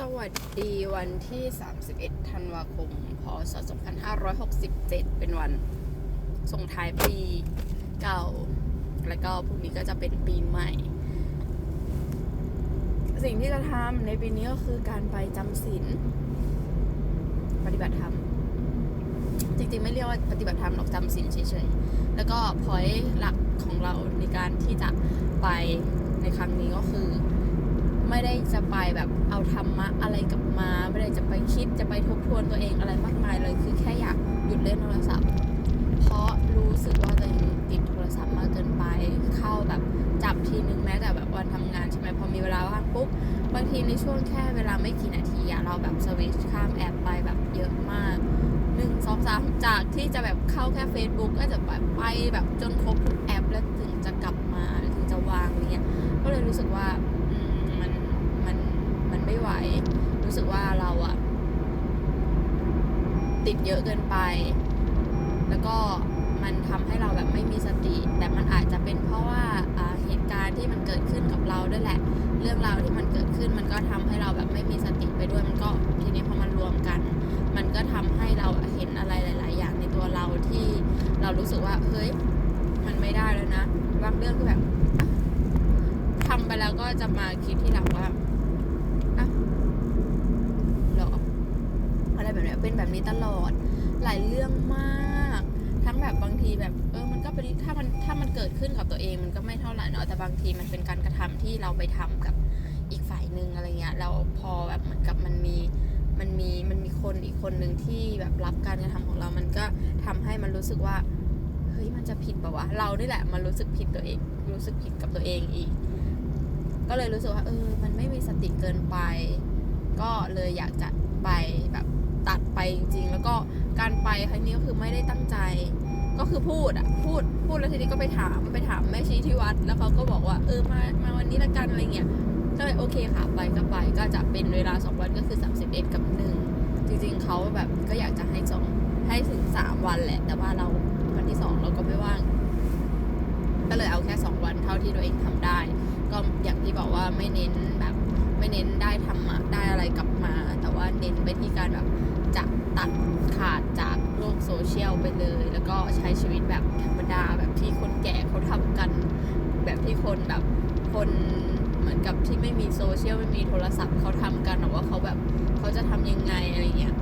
สวัสดีวันที่ 31 ธันวาคม พศ 2567 เป็นวันส่งท้ายปีเก่า แล้วก็พรุ่งนี้ก็จะเป็นปีใหม่ สิ่งที่จะทำในปีนี้ก็คือการไปจำศีลปฏิบัติธรรม จริงๆ ไม่เรียกว่าปฏิบัติธรรมหรอกจำศีลเฉยๆ แล้วก็พอยหลักของเราในการที่จะไปในครั้งนี้ก็คือ ไม่ได้จะไปแบบเอาธรรมะอะไรกลับมา ไม่ได้จะไปคิดจะไปทบทวนตัวเองอะไรมากมายเลย คือแค่อยากหยุดเล่นโทรศัพท์ เพราะรู้สึกว่าตัวเองติดโทรศัพท์มากเกินไปเข้าแบบจับทีนึงแม้แต่แบบวันทำงานใช่ไหมพอมีเวลาว่างปุ๊บบางทีในช่วงแค่เวลาไม่กี่นาทีอะเราแบบสวิตช์ข้ามแอปไปแบบเยอะมากหนึ่งสองสามจากที่จะแบบเข้าแค่ Facebook ก็จะแบบไปแบบจนครบทุกแอป แล้วถึงจะกลับมาถึงจะวางเงี้ยก็เลยรู้สึกว่าอืมมันมันมันไม่ไหว รู้สึก ว่าเราอะติดเยอะเกินไป แล้วก็มันทำให้เราแบบไม่มีสติ แต่มันอาจจะเป็นเพราะว่าเหตุการณ์ที่มันเกิดขึ้นกับเราด้วยแหละ เรื่องราวที่มันเกิดขึ้นมันก็ทำให้เราแบบไม่มีสติไปด้วย มันก็ทีนี้พอมันรวมกัน มันก็ทำให้เราเห็นอะไรหลาย ๆ อย่างในตัวเราที่เรารู้สึกว่าเฮ้ยมันไม่ได้แล้วนะ บางเรื่องคือแบบทำไปแล้วก็จะมาคิดที่หลังว่าอะเหรออะไรแบบ เป็นแบบนี้ตลอด หลายเรื่องมาก ทั้งแบบบางทีแบบเออมันก็เป็นถ้ามันถ้ามันเกิดขึ้นกับตัวเองมันก็ไม่เท่าไหร่เนาะแต่บางทีมันเป็นการกระทำที่เราไปทำกับอีกฝ่ายหนึ่งอะไรเงี้ยแล้วพอแบบเหมือนกับมันมีมันมีมันมีคนอีกคนหนึ่งที่แบบรับการกระทำของเรา มันก็ทำให้มันรู้สึกว่าเฮ้ยมันจะผิดปะวะเรานี่แหละมันรู้สึกผิดตัวเอง รู้สึกผิดกับตัวเองอีก ก็เลยรู้สึกว่าเออ มันไม่มีสติเกินไป ก็เลยอยากจะไปแบบ ตัดไปจริง ๆ แล้วก็การไปครั้งนี้ก็คือไม่ได้ตั้งใจ ก็คือพูดอะพูดพูดแล้วทีนี้ก็ไปถามไปถามแม่ชีที่วัด แล้วเขาก็บอกว่าเออมามาวันนี้ละกันอะไรเงี้ยก็เลยโอเคค่ะไปก็ไปก็จะเป็นเวลา 2 วันก็คือ 31 กับ 1 จริง ๆเขาแบบก็อยากจะให้สองให้ถึง 3 วันแหละ แต่ว่าเราวันที่ 2 เราก็ไม่ว่าง ก็เลยเอาแค่ 2 วันเท่าที่ตัวเองทำได้ ก็อย่างที่บอกว่าไม่เน้นแบบ ไม่เน้นได้ธรรมะได้อะไรกลับมา แต่ว่าเน้นไปที่การแบบจะตัดขาดจากโลกโซเชียลไปเลย แล้วก็ใช้ชีวิตแบบธรรมดาแบบที่คนแก่เขาทำกัน แบบที่คนแบบคนเหมือนกับที่ไม่มีโซเชียลไม่มีโทรศัพท์เขาทำกันหรือว่าเขาแบบเขาจะทำยังไงอะไรเงี้ย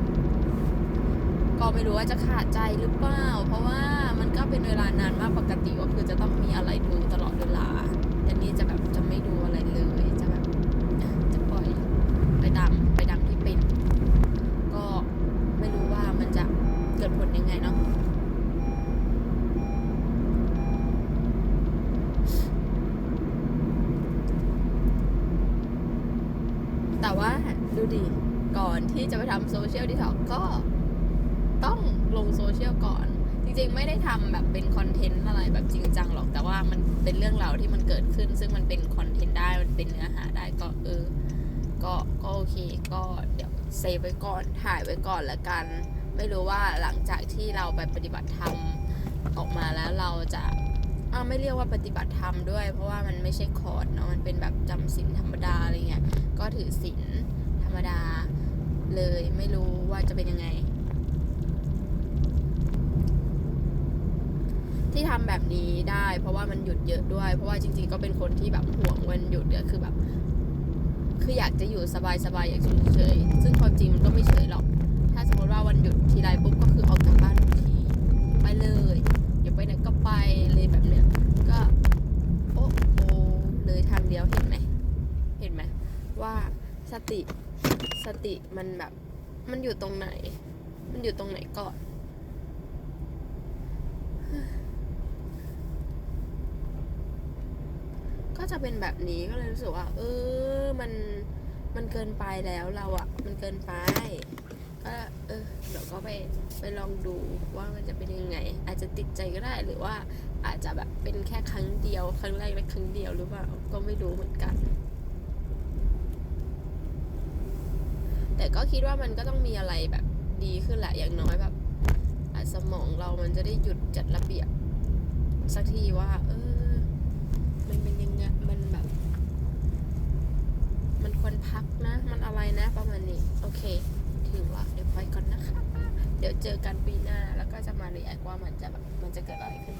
ก็ไม่รู้ว่าจะขาดใจหรือเปล่า เพราะว่ามันก็เป็นเวลานานมากปกติก็คือจะต้องมีอะไรดูตลอดเวลา แต่นี่จะแบบจะไม่ดูอะไรเลย จะแบบจะปล่อยไปตามไปดังที่เป็น ก็ไม่รู้ว่ามันจะ เกิดผลยังไงเนาะแต่ว่าดูดิ ก่อนที่จะไปทำโซเชียลดีท็อกก็ต้องลงโซเชียลก่อน จริงๆ ไม่ได้ทำแบบเป็นคอนเทนต์อะไรแบบจริงจังหรอก แต่ว่ามันเป็นเรื่องราวที่มันเกิดขึ้น ซึ่งมันเป็นคอนเทนต์ได้ มันเป็นเนื้อหาได้ก็เออ ก็ก็โอเค ก็เดี๋ยวเซฟไว้ก่อน ถ่ายไว้ก่อนละกัน ไม่รู้ว่าหลังจากที่เราไปปฏิบัติธรรมออกมาแล้วเราจะอาไม่เรียกว่าปฏิบัติธรรมด้วย เพราะว่ามันไม่ใช่คอร์สเนาะมันเป็นแบบจำศีลธรรมดาอะไรเงี้ยก็ถือศีลธรรมดาเลยไม่รู้ว่าจะเป็นยังไง ที่ทำแบบนี้ได้ เพราะว่ามันหยุดเยอะด้วย เพราะว่าจริง ๆ ก็เป็นคนที่แบบห่วงวันหยุดเนี่ยคือแบบ คืออยากจะอยู่สบายๆอยากเฉย ติ สติมันแบบ มันอยู่ตรงไหน มันอยู่ตรงไหนก่อนก็จะเป็นแบบนี้ก็เลยรู้สึกว่า เออ มัน มันเกินไปแล้วเราอะมันเกินไป ก็เออเดี๋ยวก็ไปไปลองดูว่ามันจะเป็นยังไง อาจจะติดใจก็ได้หรือว่าอาจจะแบบเป็นแค่ครั้งเดียว ครั้งแรกและครั้งเดียวหรือเปล่าก็ไม่รู้เหมือนกัน แต่ก็คิดว่ามันก็ต้องมีอะไรแบบดีขึ้นแหละอย่างน้อยแบบสมองเรามันจะได้หยุดจัดระเบียบ สักทีว่า เออ มันเป็นยังไงมันแบบ มันควรพักนะ มันอะไรนะประมาณนี้ โอเคถึงละเดี๋ยวไปก่อนนะคะ เดี๋ยวเจอกันปีหน้า แล้วก็จะมาเรียกว่ามันจะแบบมันจะเกิดอะไรขึ้น